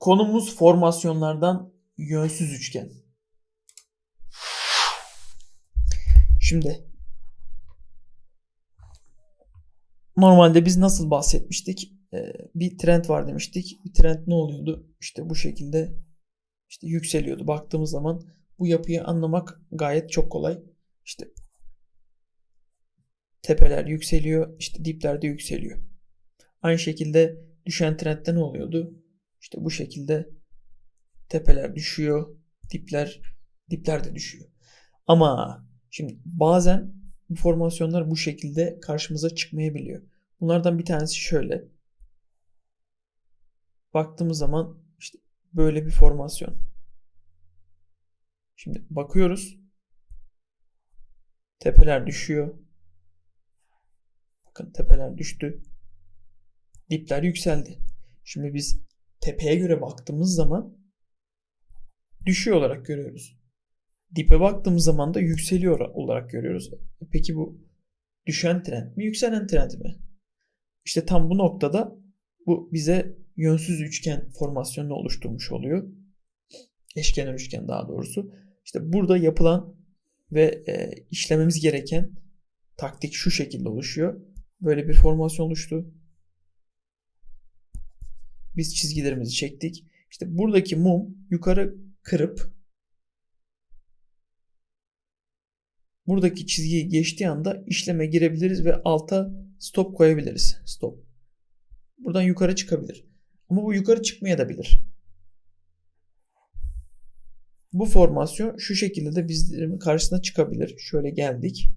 Konumuz formasyonlardan yönsüz üçgen. Şimdi normalde biz nasıl bahsetmiştik? Ee, bir trend var demiştik. Bir trend ne oluyordu? İşte bu şekilde işte yükseliyordu. Baktığımız zaman bu yapıyı anlamak gayet çok kolay. İşte tepeler yükseliyor, işte dipler de yükseliyor. Aynı şekilde düşen trendde ne oluyordu? İşte bu şekilde tepeler düşüyor, dipler dipler de düşüyor. Ama şimdi bazen bu formasyonlar bu şekilde karşımıza çıkmayabiliyor. Bunlardan bir tanesi şöyle. Baktığımız zaman işte böyle bir formasyon. Şimdi bakıyoruz. Tepeler düşüyor. Bakın tepeler düştü. Dipler yükseldi. Şimdi biz tepeye göre baktığımız zaman düşüyor olarak görüyoruz. Dipe baktığımız zaman da yükseliyor olarak görüyoruz. Peki bu düşen trend mi, yükselen trend mi? İşte tam bu noktada bu bize yönsüz üçgen formasyonunu oluşturmuş oluyor. Eşkenar üçgen daha doğrusu. İşte burada yapılan ve e, işlememiz gereken taktik şu şekilde oluşuyor. Böyle bir formasyon oluştu. Biz çizgilerimizi çektik. İşte buradaki mum yukarı kırıp buradaki çizgiyi geçtiği anda işleme girebiliriz ve alta stop koyabiliriz. Stop. Buradan yukarı çıkabilir. Ama bu yukarı çıkmaya da bilir. Bu formasyon şu şekilde de bizlerin karşısına çıkabilir. Şöyle geldik.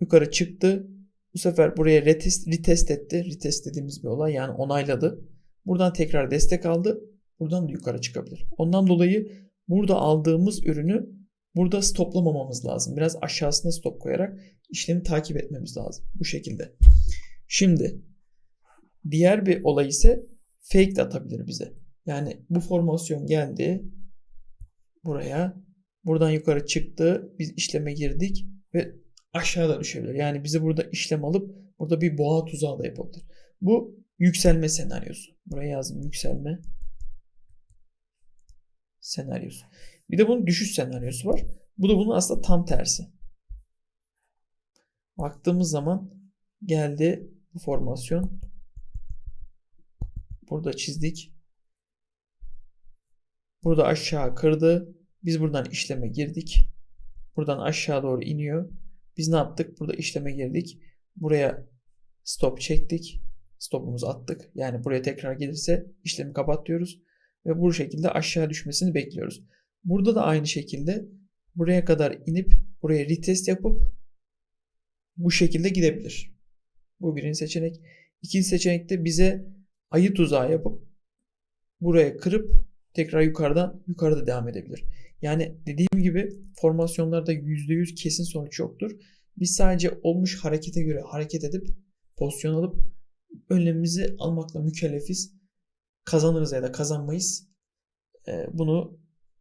Yukarı çıktı. Bu sefer buraya retest, retest etti. Retest dediğimiz bir olay yani onayladı. Buradan tekrar destek aldı. Buradan da yukarı çıkabilir. Ondan dolayı burada aldığımız ürünü burada stoplamamamız lazım. Biraz aşağısına stop koyarak işlemi takip etmemiz lazım. Bu şekilde. Şimdi diğer bir olay ise fake de atabilir bize. Yani bu formasyon geldi buraya. Buradan yukarı çıktı. Biz işleme girdik ve aşağıda düşebilir. Yani bize burada işlem alıp burada bir boğa tuzağı da yapabilir. Bu yükselme senaryosu. Buraya yazdım yükselme senaryosu. Bir de bunun düşüş senaryosu var. Bu da bunun aslında tam tersi. Baktığımız zaman geldi bu formasyon. Burada çizdik. Burada aşağı kırdı. Biz buradan işleme girdik. Buradan aşağı doğru iniyor. Biz ne yaptık? Burada işleme girdik. Buraya stop çektik. Stopumuzu attık. Yani buraya tekrar gelirse işlemi kapat diyoruz. Ve bu şekilde aşağı düşmesini bekliyoruz. Burada da aynı şekilde buraya kadar inip buraya retest yapıp bu şekilde gidebilir. Bu birinci seçenek. İkinci seçenekte bize ayı tuzağı yapıp buraya kırıp tekrar yukarıdan yukarıda devam edebilir. Yani dediğim gibi formasyonlarda %100 kesin sonuç yoktur. Biz sadece olmuş harekete göre hareket edip pozisyon alıp önlemimizi almakla mükellefiz. Kazanırız ya da kazanmayız. Bunu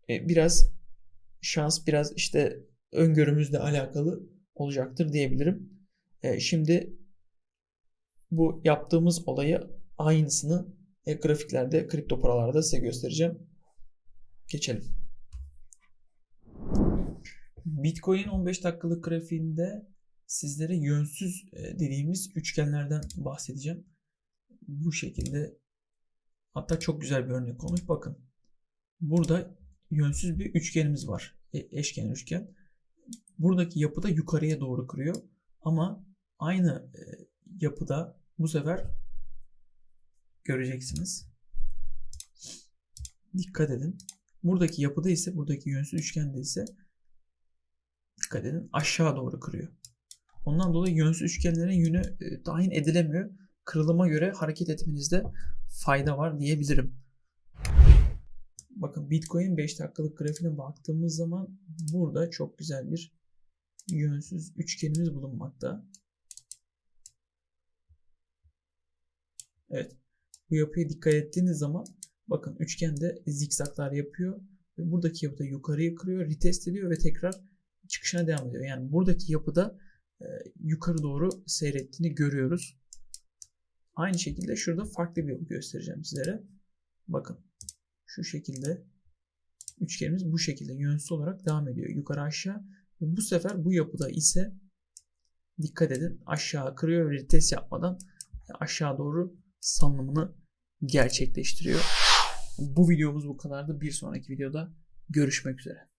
e, biraz şans biraz işte öngörümüzle alakalı olacaktır diyebilirim. E, şimdi bu yaptığımız olayı aynısını e, grafiklerde, kripto paralarda size göstereceğim. Geçelim. Bitcoin 15 dakikalık grafiğinde sizlere yönsüz dediğimiz üçgenlerden bahsedeceğim. Bu şekilde hatta çok güzel bir örnek olmuş. Bakın burada yönsüz bir üçgenimiz var. E, eşkenar üçgen. Buradaki yapıda yukarıya doğru kırıyor. Ama aynı e, yapıda bu sefer göreceksiniz. Dikkat edin. Buradaki yapıda ise buradaki yönsüz üçgende ise dikkat edin aşağı doğru kırıyor. Ondan dolayı yönsüz üçgenlerin yönü e, tayin edilemiyor. Kırılıma göre hareket etmenizde fayda var diyebilirim. Bakın Bitcoin 5 dakikalık grafiğine baktığımız zaman burada çok güzel bir yönsüz üçgenimiz bulunmakta. Evet. Bu yapıya dikkat ettiğiniz zaman bakın üçgende zikzaklar yapıyor ve buradaki yapıda yukarıya kırıyor, retest ediyor ve tekrar çıkışına devam ediyor. Yani buradaki yapıda e, yukarı doğru seyrettiğini görüyoruz. Aynı şekilde şurada farklı bir yapı göstereceğim sizlere. Bakın şu şekilde üçgenimiz bu şekilde yönsüz olarak devam ediyor. Yukarı aşağı. Bu sefer bu yapıda ise dikkat edin aşağı kırıyor ve test yapmadan aşağı doğru salınımını gerçekleştiriyor. Bu videomuz bu kadardı. Bir sonraki videoda görüşmek üzere.